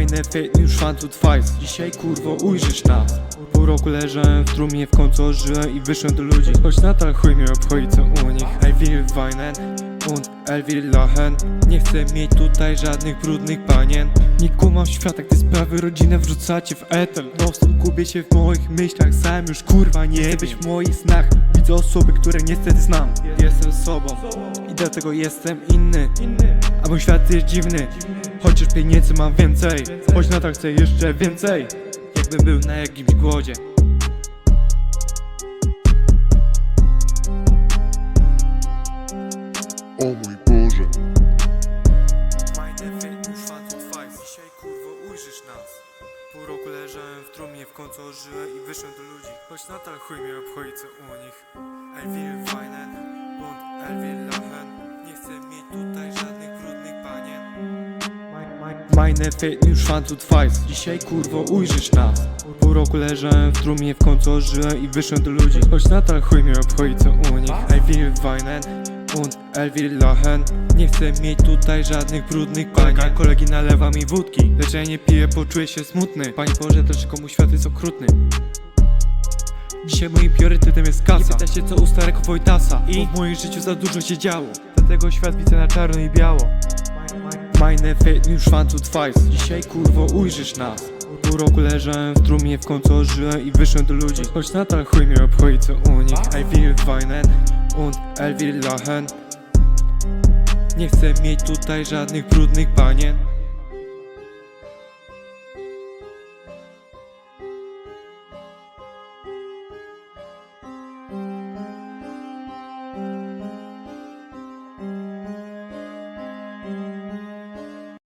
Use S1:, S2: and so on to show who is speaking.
S1: Fate już fan twice. Dzisiaj kurwo ujrzysz nas. Pół roku leżałem w trumnie, w końcu ożyłem i wyszłem do ludzi. Choć nadal chuj mnie obchodzi co u nich. I will weinen und will lachen. Nie chcę mieć tutaj żadnych brudnych panien. Nie kumam świata, gdy sprawy rodzinę wrzucacie w etel stop gubię się w moich myślach Sam już kurwa nie chcę być w moich snach. Widzę osoby, które niestety znam. Jestem sobą i dlatego jestem inny. A mój świat jest dziwny Chociaż pieniędzy mam więcej Choć nadal chcę jeszcze więcej. Jakbym był na jakimś głodzie.
S2: O mój Boże.
S1: Fajne fake, już twice Dzisiaj kurwo ujrzysz nas. Pół roku leżałem w trumnie, w końcu ożyłem i wyszłem do ludzi. Choć nadal chuj mnie obchodzi co u nich. I will Meine fate już fan to twice. Dzisiaj kurwo ujrzysz nas. Pół roku leżałem w trumnie, w końcu ożyłem i wyszłem do ludzi. Choć nadal chuj mnie obchodzi co u nich. I will weinen und will lachen Nie chcę mieć tutaj żadnych brudnych pań. Kolegi nalewa mi wódki. Lecz ja nie piję, bo czuję się smutny. Panie Boże, dlaczego mój świat jest okrutny? Dzisiaj moim priorytetem jest kasa. Nie pyta się co u starego Wojtasa. I w moim życiu za dużo się działo. Dlatego świat widzę na czarno i biało Meine fate już fan twice. Dzisiaj kurwo ujrzysz nas. Pół roku leżałem w trumnie, w końcu ożyłem i wyszłem do ludzi. Choć nadal chuj mnie obchodzi co u nich. I will weinen und er will lachen. Nie chcę mieć tutaj żadnych brudnych panien